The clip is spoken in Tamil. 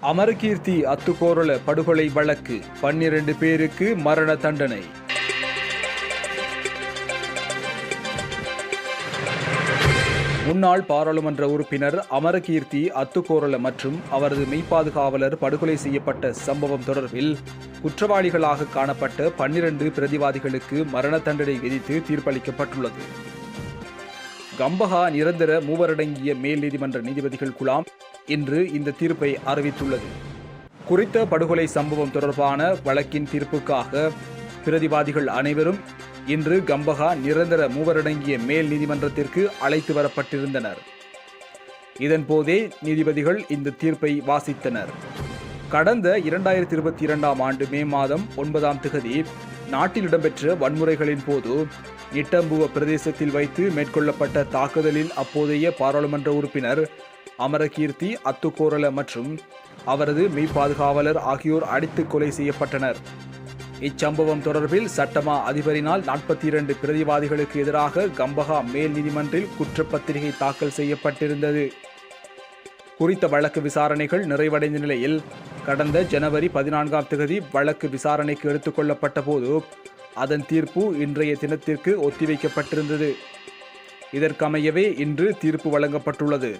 அமரகீர்த்தி அத்துக்கோரள படுகொலை வழக்கு பன்னிரண்டு பேருக்கு மரண தண்டனை. முன்னாள் பாராளுமன்ற உறுப்பினர் அமரகீர்த்தி அத்துக்கோரள மற்றும் அவரது மெய்ப்பாதுகாவலர் படுகொலை செய்யப்பட்ட சம்பவம் தொடர்பில் குற்றவாளிகளாக காணப்பட்ட பன்னிரண்டு பிரதிவாதிகளுக்கு மரண தண்டனை விதித்து தீர்ப்பளிக்கப்பட்டுள்ளது. கம்பஹா நிரந்தர மூவரடங்கிய மேல் நீதிமன்ற நீதிபதிகள் குழாம் இன்று இந்த தீர்ப்பை அறிவித்துள்ளது. குறித்த படுகொலை சம்பவம் தொடர்பான வழக்கின் தீர்ப்புக்காக பிரதிவாதிகள் அனைவரும் இன்று கம்பஹா நிரந்தர மூவரடங்கிய மேல் நீதிமன்றத்திற்கு அழைத்து வரப்பட்டிருந்தனர். இதன்போதே நீதிபதிகள் இந்த தீர்ப்பை வாசித்தனர். கடந்த இரண்டாயிரத்தி இருபத்தி இரண்டாம் ஆண்டு மே மாதம் ஒன்பதாம் திகதி நாட்டில் இடம்பெற்ற வன்முறைகளின் போது நிட்டம்புவ பிரதேசத்தில் வைத்து மேற்கொள்ளப்பட்ட தாக்குதலில் அப்போதைய பாராளுமன்ற உறுப்பினர் அமரகீர்த்தி அத்துக்கோரல மற்றும் அவரது மெய் பாதுகாவலர் ஆகியோர் அடித்து கொலை செய்யப்பட்டனர். இச்சம்பவம் தொடர்பில் சட்டமா அதிபரினால் நாற்பத்தி இரண்டு பிரதிவாதிகளுக்கு எதிராக கம்பஹா மேல் நீதிமன்றில் குற்றப்பத்திரிகை தாக்கல் செய்யப்பட்டிருந்தது. குறித்த வழக்கு விசாரணைகள் நிறைவடைந்த நிலையில் கடந்த ஜனவரி பதினான்காம் தேதி வழக்கு விசாரணைக்கு எடுத்துக்கொள்ளப்பட்ட போது அதன் தீர்ப்பு இன்றைய தினத்திற்கு ஒத்திவைக்கப்பட்டிருந்தது. இதற்கமையவே இன்று தீர்ப்பு வழங்கப்பட்டுள்ளது.